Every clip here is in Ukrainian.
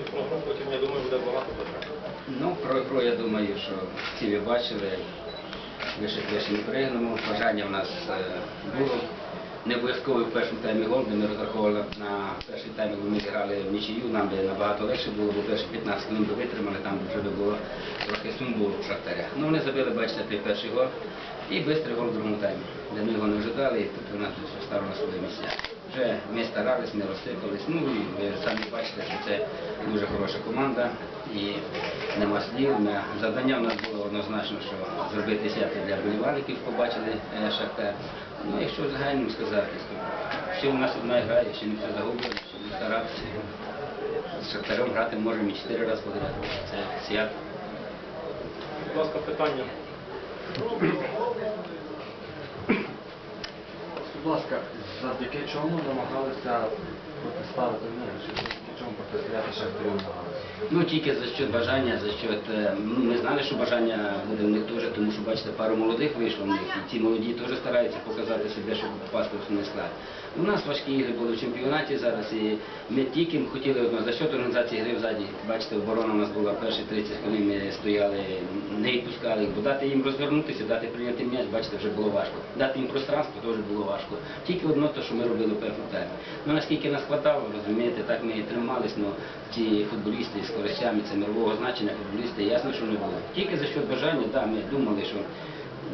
програму, потім, я думаю, буде багато питань. Ну, про ігру я думаю, що всі ви бачили, вище не пригнемо. Бажання в нас е, було. Не обов'язково в першому таймі гол, ми розраховували на перший тайм, коли ми зіграли в нічию, нам би набагато легше було, бо перші 15 хвилин би витримали, там вже було трохи сумбуру в шахтарях. Ну вони забили, бачите, той перший гол і швидкий гол в другому таймі, де ми його не ожидали, і тут тут все стало на свої місця. Вже ми старались, не розсипались. Ну і ви самі бачите, що це дуже хороша команда і нема слів. Завдання в нас було однозначно, що зробити свято для болівальників, побачили е, Шахтар. Ну, якщо загально сказати, то ще у нас одна гра, ще не все загублено, ще не старатися. З Шахтарем грати можемо і чотири рази подряд. Це свято. Будь ласка, питання. Будь ласка, завдяки чому намагалися протиставити, ну, чому протистояти шахтарю намагалися? Ну тільки за що бажання, за що е, ну, ми знали, що бажання буде в них теж, тому що бачите, пару молодих вийшло в них, і ці молоді теж стараються показати себе, щоб попасти в основний склад. У нас важкі ігри були в чемпіонаті зараз, і ми тільки хотіли одно за счет організації гри взаді. Бачите, оборона у нас була перші 30 хвилин, ми стояли, не відпускали їх, бо дати їм розвернутися, дати прийняти м'яч, бачите, вже було важко. Дати їм пространство теж було важко. Тільки одно те, що ми робили в першому таймі. Ну наскільки нас хватало, розумієте, так ми і тримались, ну ці футболісти користями, це мирового значення футболісти, ясно, що не було. Тільки за счет бажання, да, ми думали, що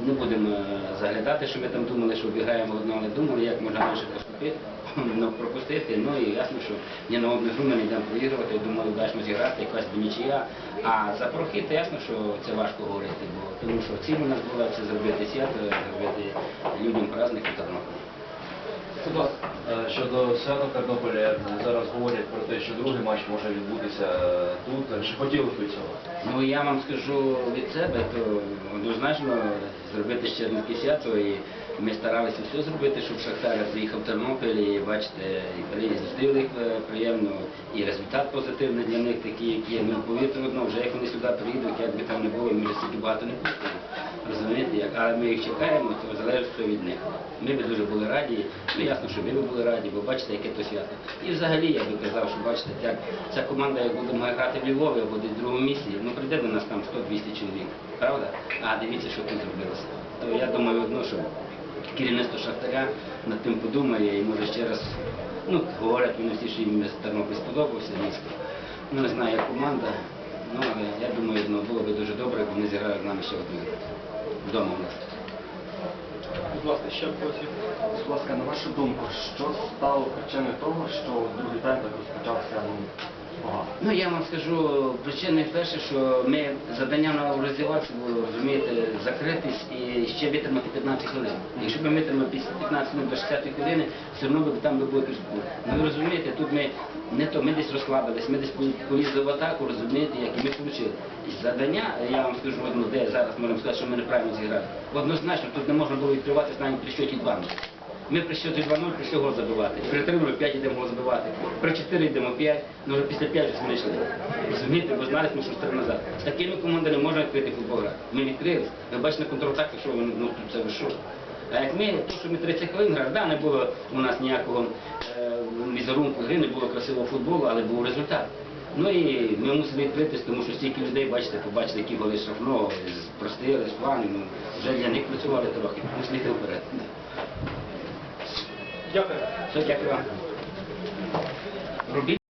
не будемо е, заглядати, що ми там думали, що вбігаємо одно, але думали, як можна менше поступити, ну, пропустити. Ну і ясно, що ні на одну гру ми не йдемо проігрувати, думали, вдачно зіграти, якась би нічия. А за прохід, ясно, що це важко говорити, бо тому що ціль у нас була це зробити свято, зробити людям праздник у Тернополі. Е, Щодо свято Тернополя, зараз говорять про те, що другий матч може відбутися е, тут. Чи хотіли б ви цього? Ну я вам скажу від себе, то однозначно зробити ще одне свято. І ми старалися все зробити, щоб Шахтар приїхав в Тернопіль і бачите, і зустріли їх е, приємно, і результат позитивний для них такий, як є. Ну повірте одно, вже як вони сюди приїдуть, як би там не було, ми вже стільки багато не пустимо. Розумієте, але ми їх чекаємо, то залежить від них. Ми б дуже були раді, ну ясно, що ви б були раді, бо бачите, яке то свято. І взагалі я би казав, що бачите, як ця команда, як будемо грати в Львові або десь в другому місці, ну прийде до нас там 100-200 чоловік, правда? А дивіться, що тут зробилося. То я думаю одно, що керівництво Шахтаря над тим подумає і може ще раз, ну говорять вони всі, що їм Тернопіль сподобався місто. Ну не знаю, як команда. Ну, але я думаю, ну, було б дуже добре, якби вони зіграли з нами ще одну. Вдома у нас. Будь ласка, ще потім. Будь ласка, на вашу думку, що стало причиною того, що другий тайм так розпочався ну? Ну я вам скажу причиною перше, що ми завдання на розвиватися було, розумієте, закритись і ще витримати 15 хвилин. Якщо б ми витримали після 15 хвилин до 60 хвилини, все одно б там би було якийсь. Ну ви розумієте, тут ми не то, ми десь розслабились, ми десь полізли в атаку, розумієте, як і ми отримали. І завдання, я вам скажу одну, де зараз можемо сказати, що ми неправильно зіграли. Однозначно, тут не можна було відкриватися навіть при щоті 2 ми при счеті 2-0 прийшли гол забивати. При 3-0 5 йдемо гол забивати. При 4 йдемо 5, ну вже після 5 вже знайшли. Розумієте, бо знали, ми що стали назад. Такими командами можна відкрити футбол. Ми відкрились. Ви бачите на контратаку, що вони, ну це ви. А як ми, то, що ми 30 хвилин грали, да, не було у нас ніякого е, візерунку гри, не було красивого футболу, але був результат. Ну і ми мусили відкритись, тому що стільки людей, бачите, побачили, які голи штрафного, простили, з плану, ну, вже для них працювали трохи, мусили йти вперед. Дякую. Все, дякую вам. Робіть.